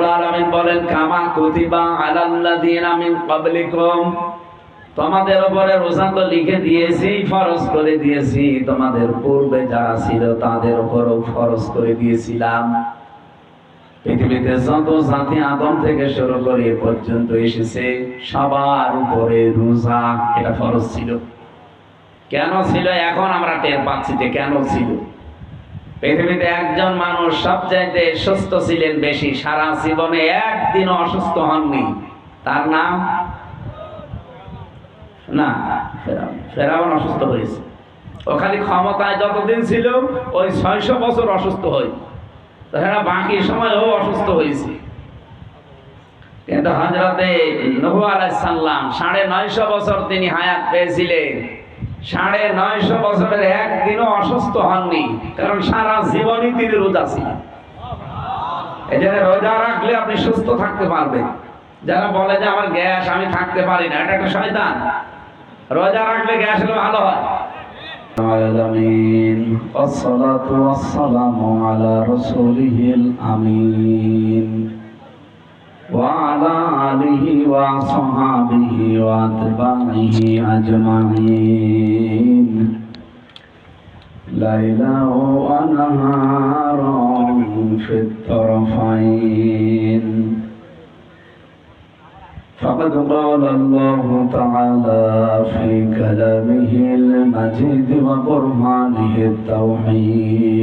আলামিন বলেন, কামা কুতিবা আলাল্লাযিনা মিন ক্বাবলিকুম। তোমাদের উপরে রোজা তো লিখে দিয়েছি, ফরজ করে দিয়েছি। তোমাদের পূর্বে যারা ছিল তাদের উপরও ফরজ করে দিয়েছিলাম। পৃথিবীতে যত জাতি আদম থেকে শুরু করে এ পর্যন্ত এসেছে, সবার উপরে রোজা, এটা ফরজ ছিল। কেন ছিল? এখন আমরা টের পাচ্ছি যে কেন ছিল। পৃথিবীতে একজন মানুষ সবচাইতে সুস্থ ছিলেন বেশি, সারা জীবনে একদিন অসুস্থ হননি। তার নাম? না, ফেরাউন। অসুস্থ হয়েছে। ও খালি ক্ষমতায় যতদিন ছিল, ওই ছয়শো বছর অসুস্থ হয়। তাছাড়া বাকি সময় ও অসুস্থ হয়েছে। কিন্তু হজরতে নবু আলাইসাল্লাম সাড়ে নয়শো বছর তিনি হায়াত পেয়েছিলেন। সাড়ে নয়শো বছরের একদিনও অসুস্থ হননি কারণ সারা জীবনই তিনি রোজা ছিলেন এই জন্য রোজা রাখলে আপনি সুস্থ থাকতে পারবেন যারা বলে যে আমার গ্যাস আমি থাকতে পারি না এটা একটা শয়তান রোজা রাখলে গ্যাস হলে ভালো হয় العالمين والصلاة والسلام على رسوله الأمين وعلى آله وصحابه وأتباعه أجمعين. ليلا ونهارا في الطرفين. فقد قال الله تعالى في كلامه المجيد وقرآنه التوحيد.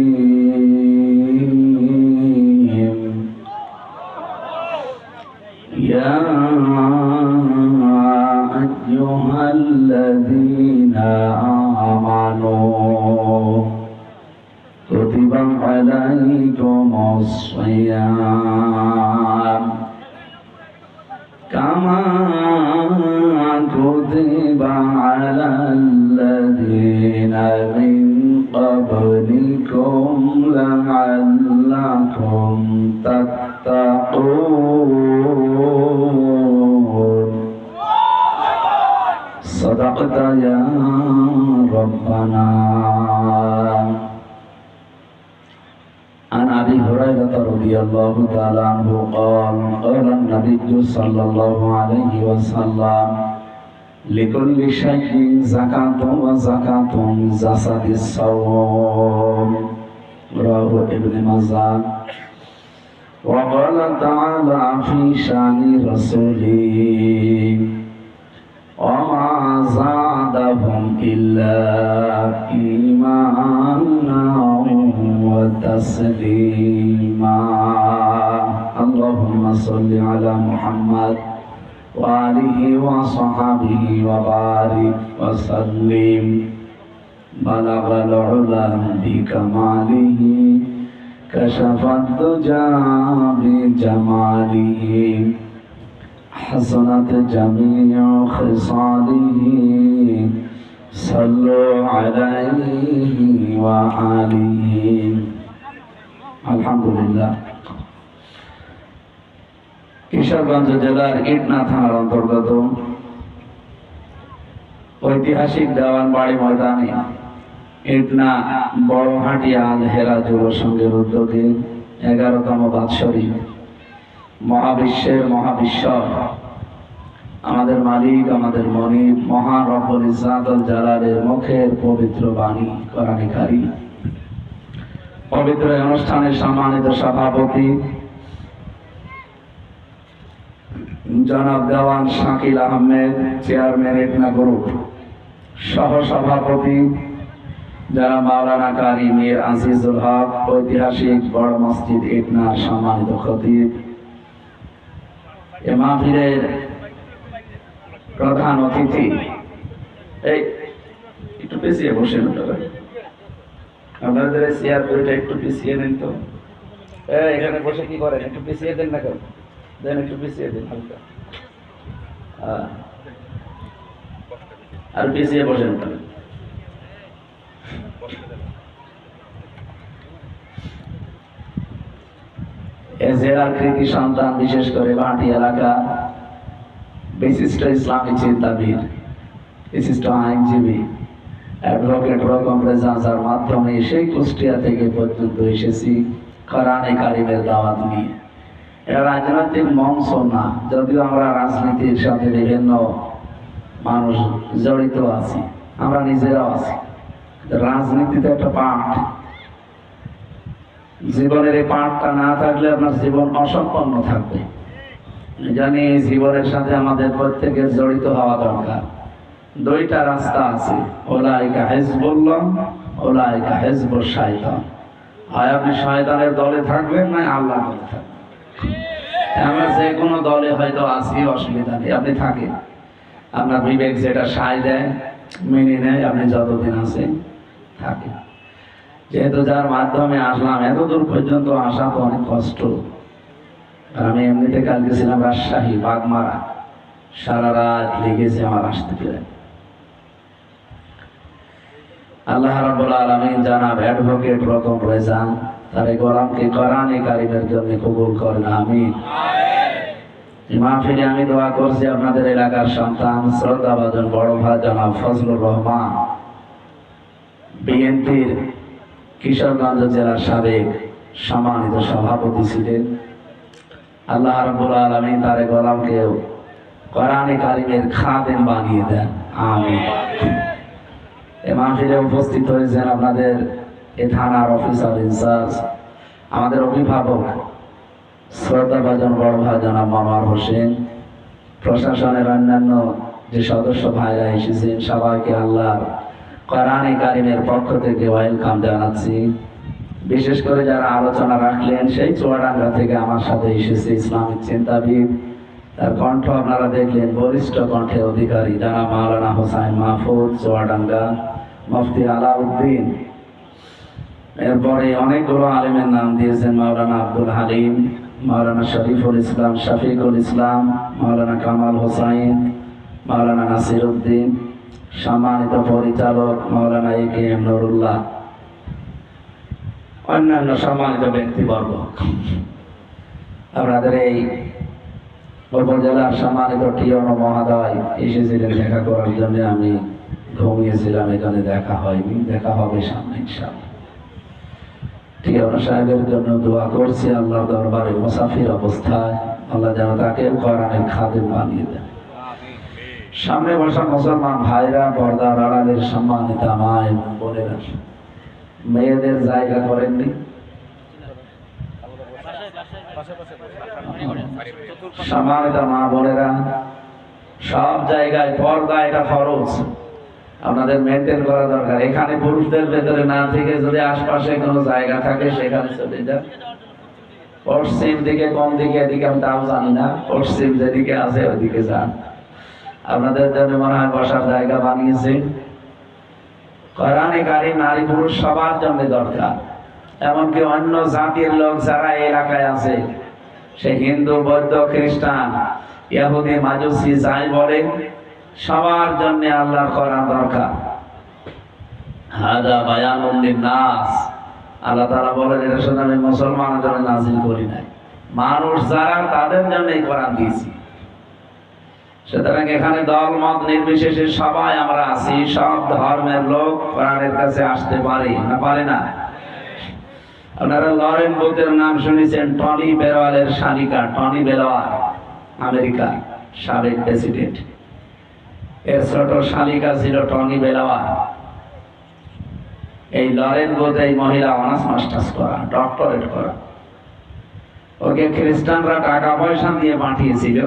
عن ابي هريره رضي الله تعالى عنه قال قال النبي صلى الله عليه وسلم لكل شيء زكاة وزكاة جسد الصوم رواه ابن ماجه وقال تعالى في شان رسوله وما زادهم إلا إيمانا وتسليما اللهم صل على محمد وآله وصحبه وبارك وسلم بلغ العلا بكماله كشف الدجى بجماله حسنت جميع خصاله صلوا عليه وآله الحمد لله কিশোরগঞ্জ জেলার ইটনা থানার অন্তর্গত ঐতিহাসিক দেওয়ান বাড়ি ময়দানে ইটনা বড়হাটিয়া আল হেরা যুব সংঘের উদ্যোগে এগারোতম বাৎসরিক মহাবিশ্বের মহাবিশ্বর। আমাদের মালিক, আমাদের মনিব, মহান রব্বুল জালালের মুখের পবিত্র বাণী, কোরআনে পবিত্র অনুষ্ঠানের সম্মানিত সভাপতি জনাব দেওয়ান শাকিল আহমেদ, চেয়ারম্যান ইটনা গ্রুপ সহ সভাপতি যারা মাওলানা কারি মীর আজিজুল হক, ঐতিহাসিক বড় মসজিদ ইটনার সম্মানিত খতিব এ মাহফিলের প্রধান অতিথি। এই, একটু পিছিয়ে বসে আপনাদের চেয়ার বইটা একটু পিছিয়ে নেন তো। এখানে বসে কি করেন? একটু পিছিয়ে দেন না কেন? দেন, একটু পিছিয়ে দেন হালকা। আর পিছিয়ে বসেন এ কৃতি সন্তান, বিশেষ করে ভাটি এলাকা, বিশিষ্ট ইসলামী চিন্তাবিদ, বিশিষ্ট আইনজীবী অ্যাডভোকেট রকম রেজাজার মাধ্যমে সেই কুষ্টিয়া থেকে পর্যন্ত এসেছি, কোরআনে কারিমের দাওয়াত নিয়ে। এটা রাজনৈতিক মঞ্চ না, যদিও আমরা রাজনীতির সাথে বিভিন্ন মানুষ জড়িত আছি, আমরা নিজেরাও আছি। রাজনীতিতে একটা পাঠ জীবনের এই পাঠটা না থাকলে আপনার জীবন অসম্পন্ন থাকবে। জানি জীবনের সাথে আমাদের প্রত্যেকের জড়িত হওয়া দরকার। দুইটা রাস্তা আছে। ওলাইকা হেজবুল্লাহ ওলাইকা হেজবুল শাইতান। হয় আপনি শয়তানের দলে থাকবেন না আল্লাহ দলে থাকবেন। আমরা যে কোনো দলে হয়তো আছি, অসুবিধা নেই। আপনি থাকেন। আপনার বিবেক যেটা সায় দেয়, মেনে নেয়। আপনি যতদিন আছেন, থাকেন। যেহেতু যার মাধ্যমে আসলাম এত দূর পর্যন্ত আসা তো অনেক কষ্ট। আমি এমনিতে কালকে ছিলাম রাজশাহী, বাগমারা। সারা রাত লেগেছে আমার আসতে পেরে। আল্লাহ রাব্বুল আলামিন জানাব, অ্যাডভোকেট রকম রেজান, তার এই গোলামকে কোরআনে কারিমের জন্য কবুল করেন এই মাহফিলে আমি দোয়া করছি আপনাদের এলাকার সন্তান, শ্রদ্ধাভাজন, বড় ভাই জনাব ফজলুর রহমান। বিএনপির কিশোরগঞ্জ জেলার সাবেক সম্মানিত সভাপতি ছিলেন। আল্লাহ রাব্বুল আলামিন তার গোলামকে কোরআনে কারিমের খাদেম বানিয়ে দেন। আমিন। এ মাহফিলে উপস্থিত হয়েছেন আপনাদের এ থানার অফিসার ইনচার্জ, আমাদের অভিভাবক, শ্রদ্ধাভাজন বড় ভাই জনাব মামার হোসেন, প্রশাসনের অন্যান্য যে সদস্য ভাইরা এসেছেন, সবাইকে আল্লাহর কোরআনে কারিমের পক্ষ থেকে ওয়েলকাম জানাচ্ছি। বিশেষ করে যারা আলোচনা রাখলেন, সেই চুয়াডাঙ্গা থেকে আমার সাথে এসেছে ইসলামিক চিন্তাবিদ। তার কণ্ঠ আপনারা দেখলেন বরিষ্ঠ কণ্ঠের অধিকারী যারা মাওলানা হোসাইন মাহফুজ, চুয়াডাঙ্গা মুফতি আলাউদ্দিন। এরপরে অনেকগুলো আলেমের নাম দিয়েছেন মাওলানা আব্দুল হালিম, মাওলানা শরীফুল ইসলাম, শফিকুল ইসলাম, মাওলানা কামাল হোসাইন, মাওলানা নাসির উদ্দিন সম্মানিত পরিচালক মাওলানা এ কে এম নুরুল্লাহ, অন্যান্য সম্মানিত ব্যক্তিবর্গ। আপনাদের এই উপজেলার সম্মানিত টিয়ন মহাদয় এসেছিলেন দেখা করার জন্য। আমি ঘুমিয়েছিলাম, এখানে দেখা হয়নি। দেখা হবে সামনে ইনশাআল্লাহ। টিয়ন সাহেবের জন্য দোয়া করছি আল্লাহ দরবারে মুসাফির অবস্থায়। আল্লাহ যেন তাকে কোরআনের খাদেম বানিয়ে দেন। সামনে বসা মুসলমান ভাইরা পর্দার আড়ালের সম্মানিত মায় বোনেরা, মেয়েদের জায়গা করেননি। সম্মানিত মা বোনেরা, সব জায়গায় পর্দা এটা ফরজ। আপনাদের মেনটেন করা দরকার। এখানে পুরুষদের ভেতরে না থেকে যদি আশপাশে কোনো জায়গা থাকে, সেখানে চলে যান। পশ্চিম দিকে, কোন দিকে, এদিকে আমি তাও জানি না। পশ্চিম যেদিকে আছে, ওইদিকে যান। আপনাদের জন্য মনে হয় বসার জায়গা বানিয়েছে। কোরআনে কারিম নারী পুরুষ সবার জন্য দরকার। এমনকি অন্য জাতির লোক যারা এলাকায় আছে, সে হিন্দু, বৌদ্ধ, খ্রিস্টান মাজুসি, যাই বলে, সবার জন্য দরকার। আল্লাহ শুধু আমি মুসলমানের জন্য নাজিল করি নাই। মানুষ যারা, তাদের জন্য এই কোরআন দিয়েছি। সুতরাং এখানে দল মত নির্বিশেষে সবাই আমরা আছি, সব ধর্মের লোক কোরআনের কাছে আসতে পারি না, পারে না। আপনারা লরেন বুথের নাম শুনেছেন, টনি বেরওয়ালের শালিকা, টনি বেরওয়াল, আমেরিকা, সাবেক প্রেসিডেন্ট। এর ছোট শালিকা ছিল টনি বেলাওয়াল এই লরেন বুথ এই মহিলা অনার্স মাস্টার্স করা, ডক্টরেট করা। ওকে খ্রিস্টানরা টাকা পয়সা দিয়ে পাঠিয়েছিল।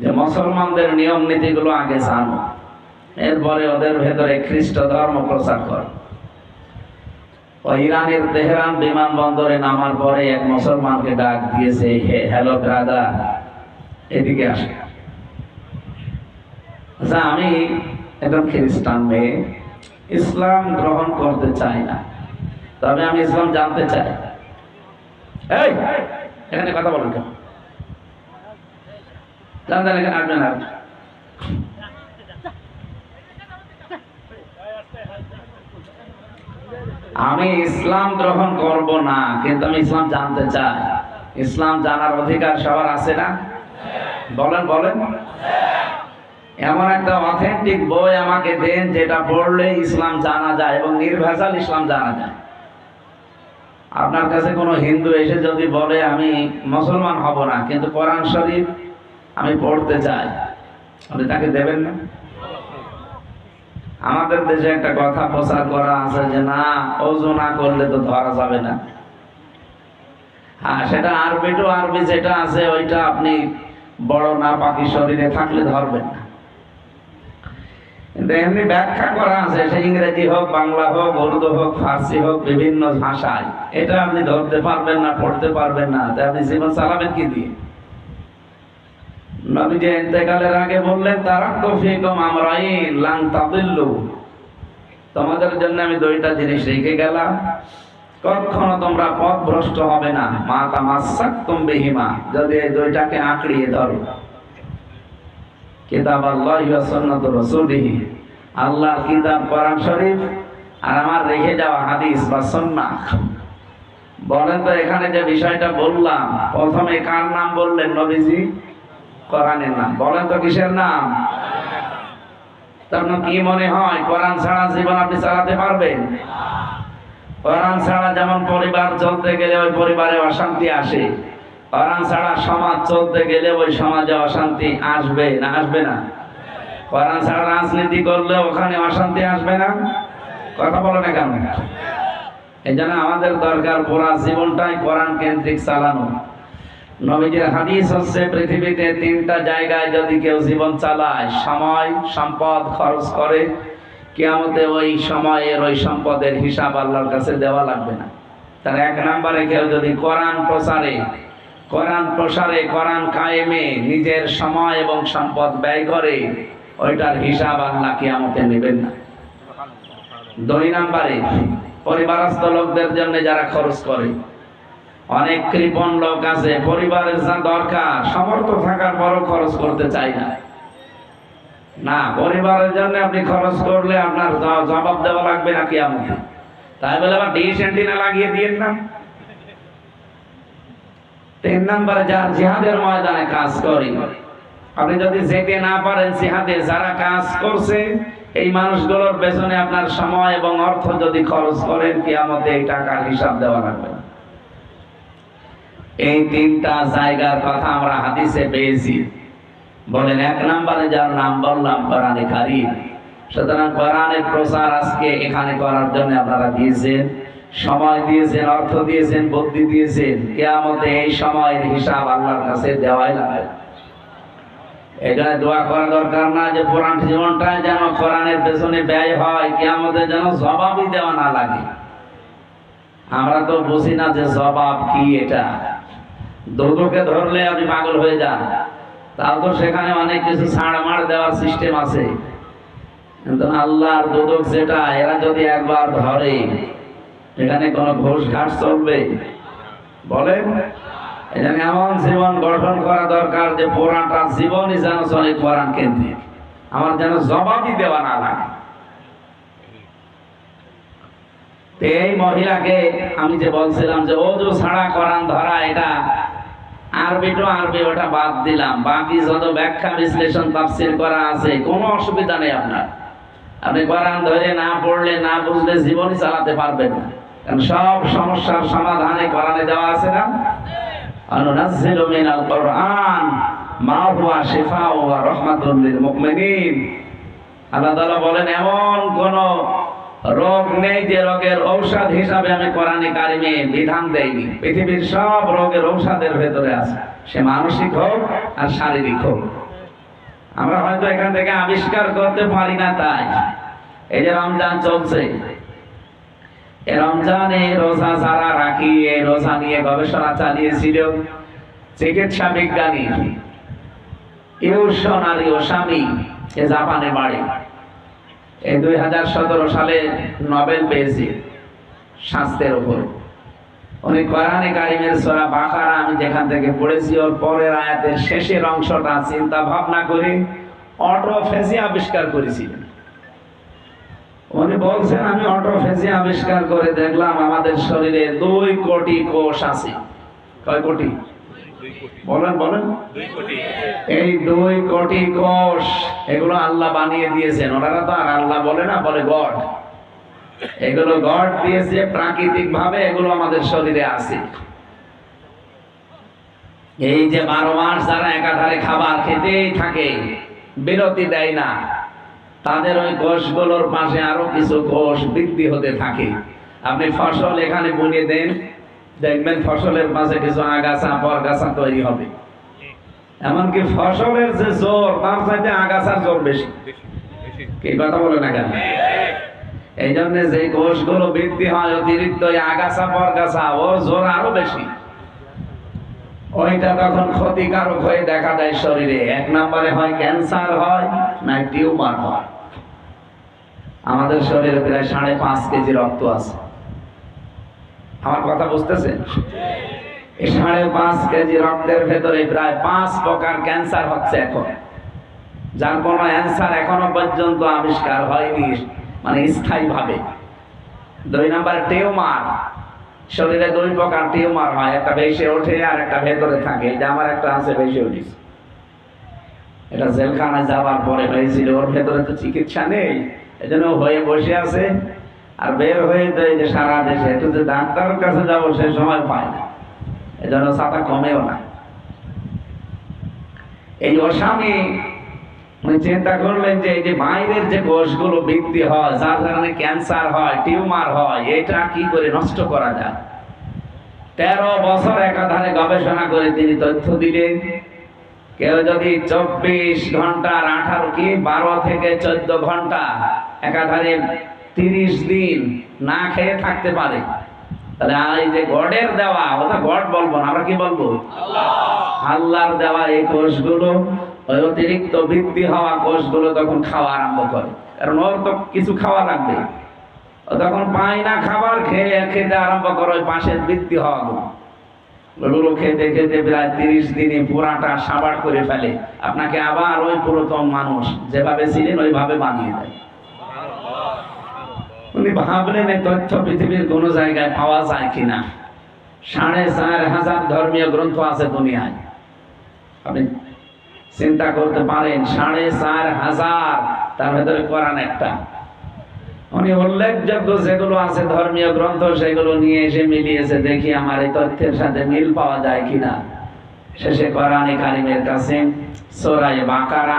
যে মুসলমানদের নিয়ম নীতিগুলো আগে জানো। এরপরে ওদের ভেতরে খ্রিস্ট ধর্ম প্রচার কর। ইরানের তেহরান বিমানবন্দরে নামার পরে এক মুসলমানকে ডাক দিয়েছে হ্যালো ব্রাদার, এদিকে আসে। আচ্ছা আমি একজন খ্রিস্টান মেয়ে, ইসলাম গ্রহণ করতে চাই না। তবে আমি ইসলাম জানতে চাই। এই, এখানে কথা বলেন কেন? জানতেন এখানে আসবেন আর আমি ইসলাম গ্রহণ করব না, কিন্তু আমি ইসলাম জানতে চাই। ইসলাম জানার অধিকার সবার আছে না? বলেন বলেন। এমন একটা অথেন্টিক বই আমাকে দেন যেটা পড়লে ইসলাম জানা যায় এবং নির্ভেজাল ইসলাম জানা যায়। আপনার কাছে কোনো হিন্দু এসে যদি বলে, আমি মুসলমান হব না, কিন্তু কোরআন শরীফ আমি পড়তে চাই। আপনি তাকে দেবেন না? আমাদের দেশে একটা কথা প্রচার করা আছে যে, না অজু না করলে তো ধরা যাবে না। হ্যাঁ সেটা আরবি টু আরবি যেটা আছে, ওইটা আপনি বড় না পাখি শরীরে থাকলে ধরবেন না। কিন্তু এমনি ব্যাখ্যা করা আছে, সে ইংরেজি হোক, বাংলা হোক, উর্দু হোক, ফার্সি হোক, বিভিন্ন ভাষায়। এটা আপনি ধরতে পারবেন না, পড়তে পারবেন না। আপনি জীবন চালাবেন কি দিয়ে? ইন্তেকালের আগে বললেন তাদিল্লু। তোমাদের জন্য আমি দুইটা জিনিস রেখে গেলাম। কখনো তোমরা পথ ভ্রষ্ট হবে না। বিহিমা, যদি এই দুইটাকে আঁকড়িয়ে ধরো। কিতাব আল্লাহ রাসূলিহি। আল্লাহর কিতাব, কোরআন শরীফ আর আমার রেখে যাওয়া হাদিস বা সুন্নাহ বলেন তো, এখানে যে বিষয়টা বললাম, প্রথমে কার নাম বললেন নবীজি? কোরআনের নাম। বলেন তো কিসের নাম? তখন কি মনে হয়, কোরআন ছাড়া জীবন আপনি চালাতে পারবেন? কোরআন ছাড়া যেমন পরিবার চলতে গেলে ওই পরিবারে অশান্তি আসে, কোরআন ছাড়া সমাজ চলতে গেলে ওই সমাজে অশান্তি আসবে না আসবে না? কোরআন ছাড়া রাজনীতি করলে ওখানে অশান্তি আসবে না? কথা বলো না কেন? এই জন্য আমাদের দরকার পুরা জীবনটাই কোরআন কেন্দ্রিক চালানো। নবীজির হাদিস হচ্ছে, পৃথিবীতে তিনটা জায়গায় যদি কেউ জীবন চালায়, সময়, সম্পদ খরচ করে, কিয়ামতে ওই সময়ের ওই সম্পদের হিসাব আল্লাহর কাছে দেওয়া লাগবে না। তার এক নম্বরে কেউ যদি কোরআন প্রচারে, কোরআন প্রসারে, কোরআন কায়েমে নিজের সময় এবং সম্পদ ব্যয় করে, ওইটার হিসাব আল্লাহ কিয়ামতে নেবেন না। দুই নম্বরে, পরিবারস্থ লোকদের জন্য যারা খরচ করে অনেক কৃপণ লোক আছে, পরিবারের যা দরকার সমর্থ থাকার পরও খরচ করতে চাই না। না, পরিবারের জন্য আপনি খরচ করলে আপনার জবাব দেওয়া লাগবে না কি আমাকে তাই বলে আবার ডিশ অ্যান্টিনা লাগিয়ে দিয়েন না তিন নম্বরে যার জিহাদের ময়দানে কাজ করি, আপনি যদি যেতে না পারেন জিহাদে যারা কাজ করছে, এই মানুষগুলোর পেছনে আপনার সময় এবং অর্থ যদি খরচ করেন কি আমাদের এই টাকার হিসাব দেওয়া লাগবে না। এই তিনটা জায়গার কথা আমরা হাদিসে পেয়েছি। বলেন, এক নাম্বারে যার নাম বললাম, কোরআনে কারিম। সুতরাং কোরআনের প্রচার আজকে এখানে করার জন্য আপনারা দিয়েছেন, সময় দিয়েছেন, অর্থ দিয়েছেন, বুদ্ধি দিয়েছেন। কেয়ামতে এই সময়ের হিসাব আল্লাহর কাছে দেওয়াই লাগে এখানে দোয়া করা দরকার না যে পুরান জীবনটা যেন কোরআনের পেছনে ব্যয় হয়, কেয়ামতে যেন জবাবই দেওয়া না লাগে। আমরা তো বুঝি না যে জবাব কি এটা। দুদুকে ধরলে আপনি পাগল হয়ে যান। তাও তো সেখানে অনেক কিছু ছাড় মার দেওয়ার সিস্টেম আছে। কিন্তু আল্লাহর দুদক যেটা, এরা যদি একবার ধরে, এখানে কোনো ঘোষ ঘাট চলবে? বলেন। এখানে এমন জীবন গঠন করা দরকার যে পুরানটা জীবনই যেন চলে কোরআন কেন্দ্রিক। আমার যেন জবাবই দেওয়া না লাগে। এই মহিলাকে আমি যে বলছিলাম যে ওজু ছাড়া কোরআন ধরা, এটা আরবি টু আরবি ওটা বাদ দিলাম। বাকি যত ব্যাখ্যা বিশ্লেষণ তাফসির করা আছে, কোনো অসুবিধা নেই আপনার। আপনি কোরআন ধরে না পড়লে, না বুঝলে জীবনই চালাতে পারবেন না। কারণ সব সমস্যার সমাধানে কোরআনে দেওয়া আছে না? অনুনাজ্জিলু মিনাল কোরআন, মা হুয়া শিফাউ ওয়া রাহমাতুল লিল মুমিনিন। আল্লাহ তাআলা বলেন, এমন কোন রোগ নেই যে রোগের ঔষধ হিসাবে আমি কোরআনে কারিমে বিধান দেইনি। পৃথিবীর সব রোগের ঔষধের ভেতরে আছে। সে মানসিক হোক আর শারীরিক হোক। আমরা হয়তো এখান থেকে আবিষ্কার করতে পারি না তাই। এই যে রমজান চলছে। রমজানে রোজা যারা রাখি এই রোজা নিয়ে গবেষণা চালিয়েছিল, চিকিৎসা বিজ্ঞানী ইউশনারি ওসামি এ জাপানে বাড়ি এই দুই হাজার সতেরো সালে নোবেল পেয়েছি স্বাস্থ্যের উপর। উনি কোরআনে কারিমের সোরা বাকারা আমি যেখান থেকে পড়েছি, ওর পরের আয়াতের শেষের অংশটা চিন্তা ভাবনা করে অটোফেজি আবিষ্কার করেছিলেন উনি বলছেন, আমি অটোফেজি আবিষ্কার করে দেখলাম আমাদের শরীরে দুই কোটি কোষ আছে। কয় কোটি? বলেন বলেন। এই দুই কোটি কোষ এগুলো আল্লাহ বানিয়ে দিয়েছেন। ওনারা তো আর আল্লাহ বলে না বলে গড। এগুলো গড দিয়েছে প্রাকৃতিক ভাবে এগুলো আমাদের শরীরে আছে। এই যে বারো মাস যারা একাধারে খাবার খেতেই থাকে বিরতি দেয় না তাদের ওই কোষগুলোর পাশে আরও কিছু কোষ বৃদ্ধি হতে থাকে। আপনি ফসল এখানে বুনে দেন। দেখবেন ফসলের পাশে কিছু আগাছা, পরগাছা তৈরি হবে। এমনকি ফসলের যে জোর, তার চাইতে আগাছার জোর বেশি। কি কথা বলে না কেন? এই জন্য যে কোষগুলো বৃদ্ধি হয়, অতিরিক্ত আগাছা, পরগাছা, ওর জোর আরও বেশি। ওইটা তখন ক্ষতিকারক হয়ে দেখা দেয় শরীরে। এক নম্বরে হয় ক্যান্সার হয় না টিউমার হয়। আমাদের শরীরে প্রায় সাড়ে পাঁচ কেজি রক্ত আছে। আমার কথা বুঝতেছেন? এই সাড়ে পাঁচ কেজি রক্তের ভেতরে প্রায় পাঁচ প্রকার ক্যান্সার হচ্ছে এখন। যার কোনো অ্যান্সার এখনও পর্যন্ত আবিষ্কার হয়নি মানে স্থায়ী ভাবে দুই নাম্বার, টিউমার। শরীরে দুই প্রকার টিউমার হয়, একটা বেশি ওঠে আর একটা ভেতরে থাকে। যে আমার একটা আছে, বেশি উঠিস এটা জেলখানায় যাওয়ার পরে হয়েছিল, ওর ভেতরে তো চিকিৎসা নেই, এজন্য হয়ে বসে আছে। আর বের হয়ে এই যে সারা দেশে একটু যে ডাক্তারের কাছে যাব সে সময় পায় না। এজন্য ছাতা কমেও না। এই অস্বামী উনি চিন্তা করলেন যে এই যে বাইরের যে কোষগুলো বৃদ্ধি হয়, যার কারণে ক্যান্সার হয়, টিউমার হয়, এটা কি করে নষ্ট করা যায়? তেরো বছর একাধারে গবেষণা করে তিনি তথ্য দিলেন, কেউ যদি চব্বিশ ঘণ্টার আঠারো কি বারো থেকে চোদ্দ ঘণ্টা একাধারে তিরিশ দিন না খেয়ে থাকতে পারে। তাহলে আর এই যে গডের দেওয়া ওটা গড বলব না আমরা কি বলব? আল্লাহর দেওয়া এই কোষগুলো ওই অতিরিক্ত বৃদ্ধি হওয়া কোষগুলো তখন খাওয়া আরম্ভ করে। কারণ ওর তো কিছু খাওয়া লাগবে। ও তখন পায় না খাবার খেয়ে খেতে আরম্ভ করে ওই পাশের বৃদ্ধি হওয়াগুলো ওগুলো খেতে খেতে প্রায় তিরিশ দিনে পুরাটা সাবার করে ফেলে। আপনাকে আবার ওই পুরাতন মানুষ যেভাবে ছিলেন ওইভাবে বানিয়ে দেয়। উনি ভাবলেন, এই তথ্য পৃথিবীর কোন জায়গায় পাওয়া যায় কিনা? সাড়ে চার হাজার ধর্মীয় গ্রন্থ আছে দুনিয়ায়। আপনি চিন্তা করতে পারেন, সাড়ে চার হাজার, তার ভেতরে কোরআন একটা। উনি উল্লেখযোগ্য যেগুলো আছে ধর্মীয় গ্রন্থ, সেগুলো নিয়ে এসে মিলিয়েছে, দেখি আমার এই তথ্যের সাথে মিল পাওয়া যায় কিনা। শেষে কোরআনে কারিমের কাছে সোরাই বাকারা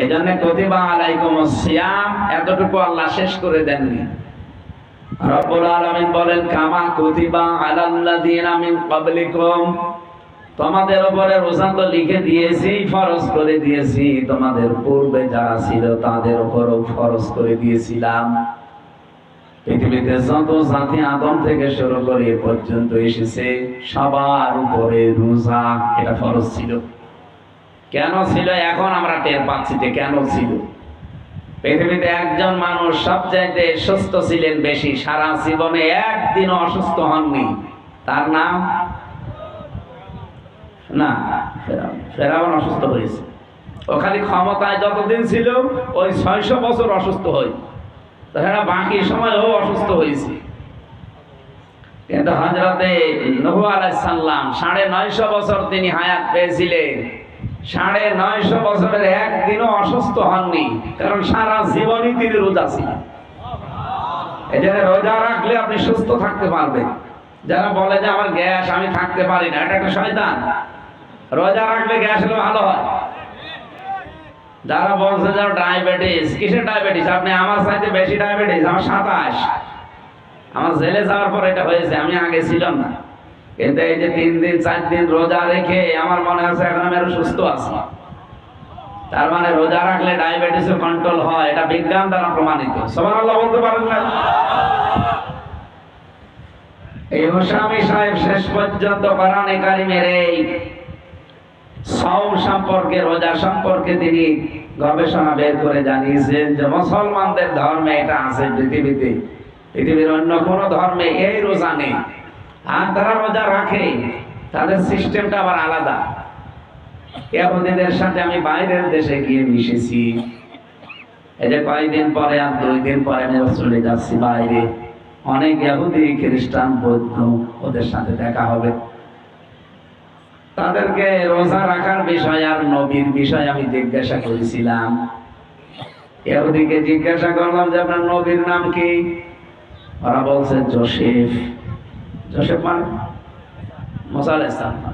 এই জন্য কতিবা আলাইকুম সিয়াম, এতটুকু আল্লাহ শেষ করে দেননি। রব্বুল বলেন, কামা তোমাদের উপরে রোজা তো লিখে দিয়েছি, ফরজ করে দিয়েছি। তোমাদের পূর্বে যারা ছিল তাদের উপরও ফরজ করে দিয়েছিলাম। পৃথিবীতে যত জাতি আদম থেকে শুরু করে পর্যন্ত এসেছে, সবার উপরে রোজা, এটা ফরজ ছিল। কেন ছিল? এখন আমরা টের পাচ্ছি যে কেন ছিল। পৃথিবীতে একজন মানুষ সবচাইতে সুস্থ ছিলেন বেশি, সারা জীবনে একদিনও অসুস্থ হননি। তার নাম? না, ফেরাউন। অসুস্থ হয়েছে। ও খালি ক্ষমতায় যতদিন ছিল, ওই ছয়শো বছর অসুস্থ হই তাছাড়া বাকি সময় ও অসুস্থ হয়েছে। কিন্তু হজরতে নহু আলাইসাল্লাম সাড়ে নয়শো বছর তিনি হায়াত পেয়েছিলেন। সাড়ে নয়শো বছরের একদিনও অসুস্থ হননি, কারণ সারা জীবনই তিনি রোজা ছিলেন। রোজা রাখলে আপনি সুস্থ থাকতে পারবেন। যারা বলে যে আমার গ্যাস, আমি থাকতে পারি না, এটা একটা শয়তান। রোজা রাখলে গ্যাস হলে ভালো হয়। যারা বলছে যে ডায়াবেটিস, কিসের ডায়াবেটিস? আপনি আমার চাইতে বেশি ডায়াবেটিস, আমার সাতাশ। আমার জেলে যাওয়ার পর এটা হয়েছে, আমি আগে ছিলাম না। কিন্তু এই যে তিন দিন, চার দিন রোজা রেখে আমার মনে হচ্ছে এখন আমি আরও সুস্থ আছি। তার মানে রোজা রাখলে ডায়াবেটিস কন্ট্রোল হয়, এটা বিজ্ঞান দ্বারা প্রমাণিত। সবার আল্লাহ বলতে পারেন না? এই হোসামি সাহেব শেষ পর্যন্ত এই সব সম্পর্কে, রোজা সম্পর্কে তিনি গবেষণা বের করে জানিয়েছেন যে মুসলমানদের ধর্মে এটা আছে পৃথিবীতে। পৃথিবীর অন্য কোনো ধর্মে এই রোজা নেই। আর তারা রোজা রাখে তাদের সিস্টেমটা আবার আলাদা। ইহুদিদের সাথে আমি বাইরের দেশে গিয়ে মিশেছি। এই যে কয়েকদিন পরে আর দুই দিন পরে আমি চলে যাচ্ছি বাইরে। অনেক ইহুদি খ্রিস্টান, বৌদ্ধ ওদের সাথে দেখা হবে। তাদেরকে রোজা রাখার বিষয় আর নবীর বিষয় আমি জিজ্ঞাসা করেছিলাম। ইহুদিকে জিজ্ঞাসা করলাম যে আপনার নবীর নাম কি? ওরা বলছে জোসেফ। জোসেফ মোসা আলাইহিস সালাম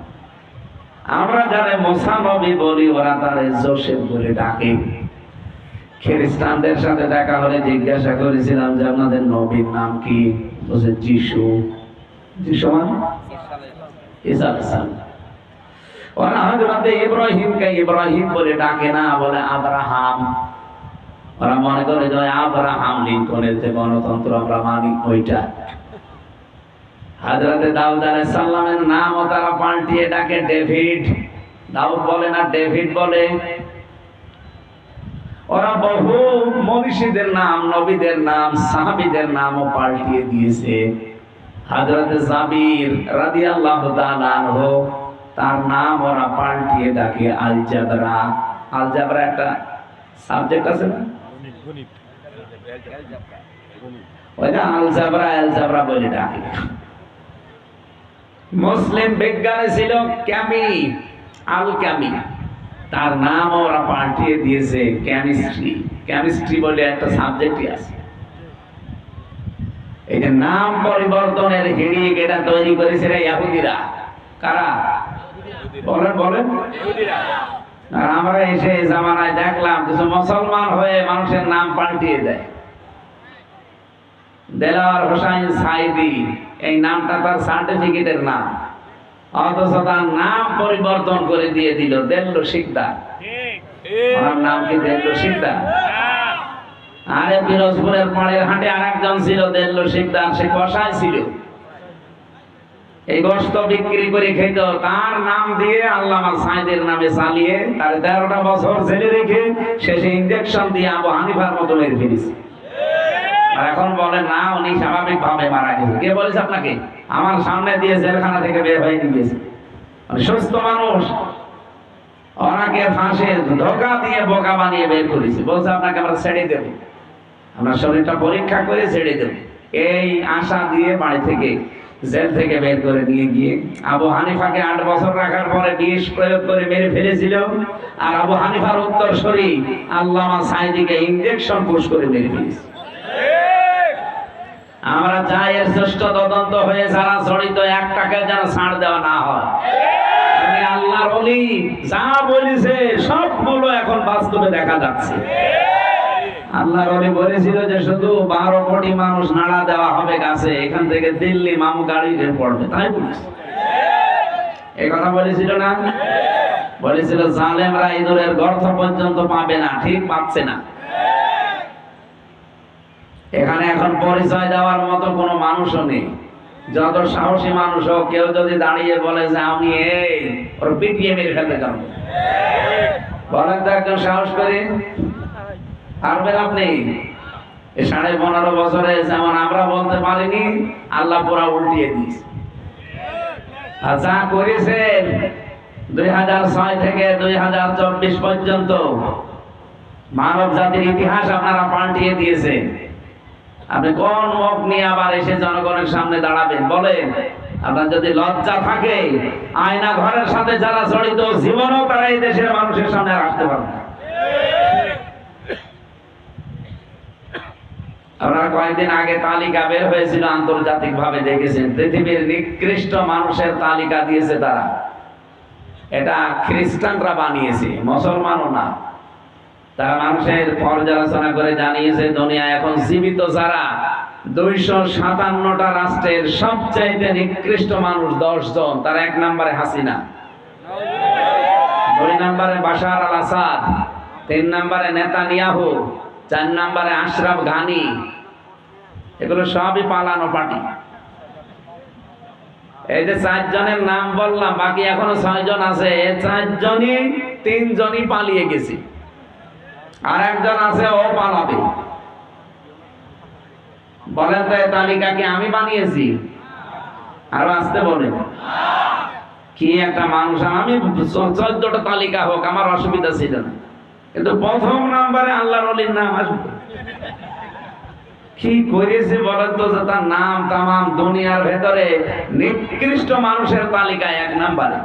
আমরা মোসা নবী বলি, ওরা তারে জোসেফ বলে ডাকে। খ্রিস্টানদের সাথে দেখা হলে জিজ্ঞাসা করেছিলাম যে আপনাদের নবীর নাম কি? বলছে, যিশু। যিশু মানে? ঈসা আলাইহিস সালাম। ওরা ইব্রাহিমকে ইব্রাহিম বলে ডাকে না, বলে আব্রাহাম। ওরা মনে করে যে আব্রাহাম লিঙ্কনের যে গণতন্ত্র আমরা মানি, ওইটা। হাজরতে দাউদ আলাইহিস সালামের নামও তারা পাল্টিয়ে ডাকে ডেভিড। দাউদ বলে না ডেভিড বলে। ওরা বহু মনীষীদের নাম নবীদের নাম সাহাবীদের নামও পাল্টিয়ে দিয়েছে। হাজরতে জাবির রাদিয়াল্লাহু তাআলা আনহু তার নাম ওরা পাল্টিয়ে ডাকে আল জাবরা আল জাবরা একটা সাবজেক্ট আছে না? ওইটা আল জাবরা আল জাবরা বলে ডাকে। মুসলিম বিজ্ঞানী ছিল ক্যামি আল ক্যামি তার নাম ওরা পাল্টিয়ে দিয়েছে, কেমিস্ট্রি। কেমিস্ট্রি বলে একটা সাবজেক্টই আছে। এই যে নাম পরিবর্তনের হিড়িক এটা তৈরি করেছে রে ইহুদিরা কারা? বলেন বলেন। আর আমরা এসে জামানায় দেখলাম কিছু মুসলমান হয়ে মানুষের নাম পাল্টিয়ে দেয়। দেলাওয়ার হোসাইন সাইদি এই নামটা তার সার্টিফিকেটের নাম। অথচ তার নাম পরিবর্তন করে দিয়ে দিল দেল্লো শিকদার। ওনার নাম কি দেল্লো শিকদার? আরে পিরোজপুরের পরের হাটে আর একজন ছিল দেল্লো শিকদার সে কষায় ছিল। এই গোস্ত বিক্রি করে খেত তার নাম দিয়ে আল্লামা সাইদের নামে চালিয়ে তার তেরোটা বছর জেলে রেখে শেষে ইঞ্জেকশন দিয়ে আবু হানিফার মতো মেরে ফেলেছে। আর এখন বলে, না, উনি স্বাভাবিক ভাবে মারা গেছে। কে বলেছে আপনাকে? আমার সামনে দিয়ে জেলখানা থেকে বের হয়ে নিয়ে গেছে। মানে সুস্থ মানুষ ওনাকে ফাঁসে ধোকা দিয়ে বোকা বানিয়ে বের করেছে। বলছে, আপনাকে আমরা ছেড়ে দেব। আমরা শরীরটা পরীক্ষা করে ছেড়ে দেব। এই আশা দিয়ে বাড়ি থেকে জেল থেকে বের করে নিয়ে গিয়ে আবু হানিফাকে আট বছর রাখার পরে বিষ প্রয়োগ করে মেরে ফেলেছিল। আর আবু হানিফার উত্তর শরী আল্লামা সাইদিকে ইঞ্জেকশন পুশ করে মেরে ফেলেছে। আমরা চাই এর শ্রেষ্ঠ তদন্ত হয়ে যারা জড়িত এক টাকা যেন ছাড় দেওয়া না হয়। অলি যা বলেছে, সবগুলো এখন বাস্তবে দেখা যাচ্ছে। বলেছিল যে শুধু বারো কোটি মানুষ নাড়া দেওয়া হবে গাছে, এখান থেকে দিল্লি মামু গাড়ি পড়বে তাই বলেছে। এই কথা বলেছিল না? বলেছিল, জালেমরা ইঁদুরের গর্ত পর্যন্ত পাবে না, ঠিক পাচ্ছে না। এখানে এখন পরিচয় দেওয়ার মতো কোনো মানুষও নেই। যত সাহসী মানুষ হোক, কেউ যদি দাঁড়িয়ে বলে যে আমি এই, ওর পিটিয়ে মেরে ফেলতে যাব বলেন তো একজন সাহস করে। পারবেন আপনি? এই সাড়ে পনেরো বছরে যেমন আমরা বলতে পারিনি, আল্লাহ পুরা উল্টিয়ে দিয়েছে। আর যা করেছেন দুই হাজার ছয় থেকে দুই হাজার চব্বিশ পর্যন্ত মানব জাতির ইতিহাস আপনারা পাল্টিয়ে দিয়েছেন। আপনি কোন মুখ নিয়ে আবার এসে জনগণের সামনে দাঁড়াবেন? বলেন। আপনার যদি লজ্জা থাকে, আয়না ঘরের সাথে যারা জড়িত, জীবনও তারা এই দেশের মানুষের সামনে আর আসতে পারবে আপনারা কয়েকদিন আগে তালিকা বের হয়েছিল আন্তর্জাতিক ভাবে দেখেছেন। পৃথিবীর নিকৃষ্ট মানুষের তালিকা দিয়েছে তারা। এটা খ্রিস্টানরা বানিয়েছে, মুসলমানও না। তারা মানুষের পর্যালোচনা করে জানিয়েছে, দুনিয়া এখন জীবিত যারা, দুইশো সাতান্নটা রাষ্ট্রের সবচাইতে নিকৃষ্ট মানুষ দশ জন তার এক নম্বরে হাসিনা। দুই নম্বরে বাশার আল আসাদ, তিন নম্বরে নেতানিয়াহু, চার নম্বরে আশরাফ ঘানি। এগুলো সবই পালানো পার্টি। এই যে চারজনের নাম বললাম, বাকি এখনও ছয়জন আছে চারজনই তিনজনই পালিয়ে গেছে। আর একজন আছে, ও পালাবে। বলেন তো এই তালিকা কি আমি বানিয়েছি? আরও আসতে বলেন। কি একটা মানুষ আমি চোদ্দটা তালিকা হোক, আমার অসুবিধা ছিল না। কিন্তু প্রথম নাম্বারে আল্লাহর অলির নাম আসবে। কি করেছে বলেন তো, যে তার নাম তামাম দুনিয়ার ভেতরে নিকৃষ্ট মানুষের তালিকায় এক নাম্বারে।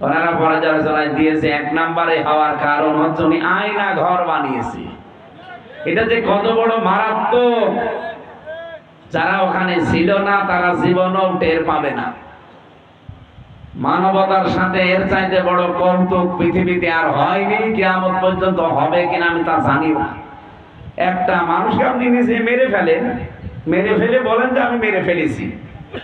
ওনারা পর্যালোচনায় দিয়েছে, এক নাম্বারে হওয়ার কারণ হচ্ছে উনি আয়না ঘর বানিয়েছে। এটা যে কত বড় মারাত্মক। যারা ওখানে ছিল না, তারা জীবনও টের পাবে না। মানবতার সাথে এর চাইতে বড় কৌতুক পৃথিবীতে আর হয়নি কেমন পর্যন্ত হবে কিনা আমি তা জানি না। একটা মানুষকে আপনি নিজে মেরে ফেলেন, মেরে ফেলে বলেন যে আমি মেরে ফেলেছি।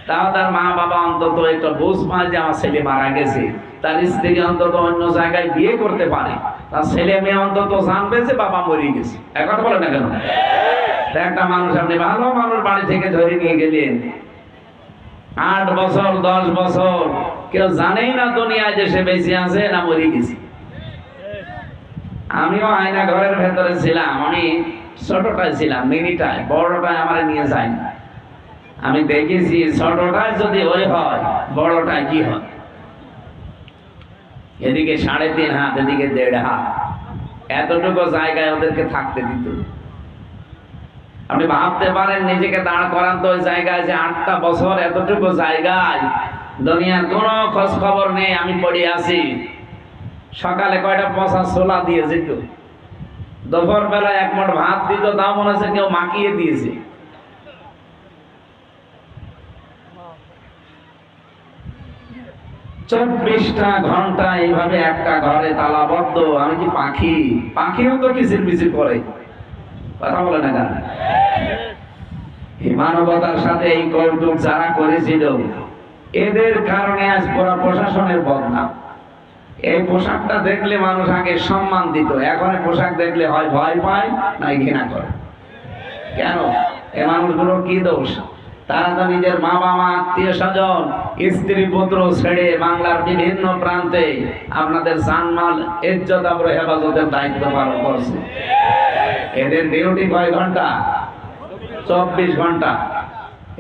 তাও তার মা বাবা অন্তত একটা বুঝ পায় যে আমার ছেলে মারা গেছে। তার স্ত্রী অন্তত অন্য জায়গায় বিয়ে করতে পারে। তার ছেলে মেয়ে অন্তত জানবে যে বাবা মরে গেছে। কথা বলে না কেন? একটা মানুষ আপনি ভালো মানুষ বাড়ি থেকে ধরে নিয়ে গেলেন। আট বছর, দশ বছর, কেউ জানেই না দুনিয়ায় যে সে বেঁচে আছে না মরে গেছে। আমিও আয়না ঘরের ভেতরে ছিলাম, আমি ছোটটায় ছিলাম, মিনিটায়, বড়টায় আমার নিয়ে যায় না। আমি দেখেছি ছোটটায় যদি ওই হয়, বড়টায় কি হয়? এদিকে সাড়ে তিন হাত, এদিকে দেড় হাত। এতটুকু জায়গায় ওদেরকে থাকতে দিত। আপনি ভাবতে পারেন, নিজেকে দাঁড় করান তো ওই জায়গায় যে আটটা বছর এতটুকু জায়গায়। দুনিয়ার কোনো খোঁজ খবর নেই, আমি পড়ে আছি। সকালে কয়টা পচা ছোলা দিয়ে যেত। দুপুর বেলা এক মোট ভাত দিত, তাও মনে হচ্ছে কেউ মাখিয়ে দিয়েছে। চব্বিশটা ঘণ্টা এইভাবে একটা ঘরে তালাবদ্ধ। আমি কি পাখি? পাখিও তো কিচির মিচির করে। কথা বলে না কেন? মানবতার সাথে এই কৌতুক যারা করেছিল, এদের কারণে আজ পুরো প্রশাসনের বদনাম। এই পোশাকটা দেখলে মানুষ আগে সম্মান দিত, এখন পোশাক দেখলে হয় ভয় পায়, না ঘৃণা করে। কেন? এ মানুষগুলো কি দোষ? তারা তো নিজের মা বাবা আত্মীয় স্বজন, স্ত্রী, পুত্র ছেড়ে বাংলার বিভিন্ন প্রান্তে আপনাদের জানমাল, ইজ্জত হেফাজতের দায়িত্ব পালন করছে। এদের ডিউটি কয় ঘণ্টা? চব্বিশ ঘণ্টা।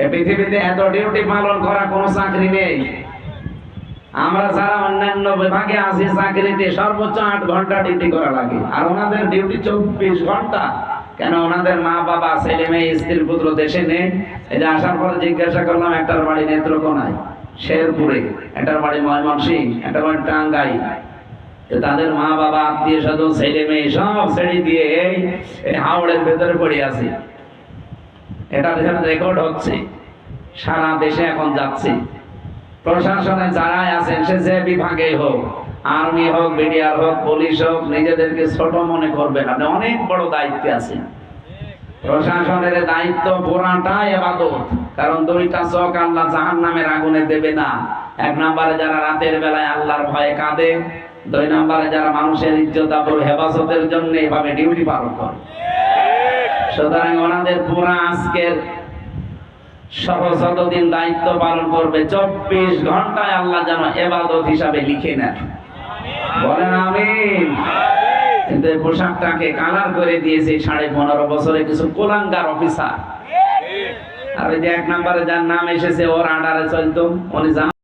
এ পৃথিবীতে এত ডিউটি পালন করা কোনো চাকরি নেই। আমরা যারা অন্যান্য বিভাগে আছি, চাকরিতে সর্বোচ্চ আট ঘণ্টা ডিউটি করা লাগে। আর ওনাদের ডিউটি চব্বিশ ঘণ্টা। কেন ওনাদের মা বাবা, ছেলে মেয়ে স্ত্রী পুত্র দেশে নেই? যে আসার পরে জিজ্ঞাসা করলাম, একটার বাড়ি নেত্রকোনায় শেরপুরে। একটার বাড়ি ময়মনসিং একটা বাড়ি টাঙ্গাই তাদের মা বাবা, আত্মীয় স্বজন, ছেলে মেয়ে সব ছেড়ে দিয়ে এই হাওড়ের ভেতরে পড়ে আছে। এটা রেকর্ড হচ্ছে, সারা দেশে এখন যাচ্ছে। প্রশাসনে যারাই আছেন, সে যে বিভাগেই হোক আর্মি হোক বিডিআর হোক, পুলিশ হোক, নিজেদেরকে ছোট মনে করবেন। আপনি অনেক বড় দায়িত্বে আছেন। প্রশাসনের দায়িত্ব পুরাটা এবাদত কারণ দুইটা চোখ আল্লাহ জাহান নামের আগুনে দেবে না। এক নম্বরে যারা রাতের বেলায় আল্লাহর ভয়ে কাঁদে, দুই নম্বরে যারা মানুষের ইজ্জত আবরু হেফাজতের জন্য এভাবে ডিউটি পালন করে। সুতরাং ওনাদের পুরা আজকের সহ যতদিন দায়িত্ব পালন করবে। চব্বিশ ঘন্টায় আল্লাহ যেন এবাদত হিসাবে লিখে নেন। বলেন আমি কিন্তু এই পোশাকটাকে কালার করে দিয়েছে সাড়ে পনেরো বছরে কিছু কোলাঙ্গার অফিসার আর ওই যে এক নম্বরে যার নাম এসেছে, ওর আন্ডারে চলতো, উনি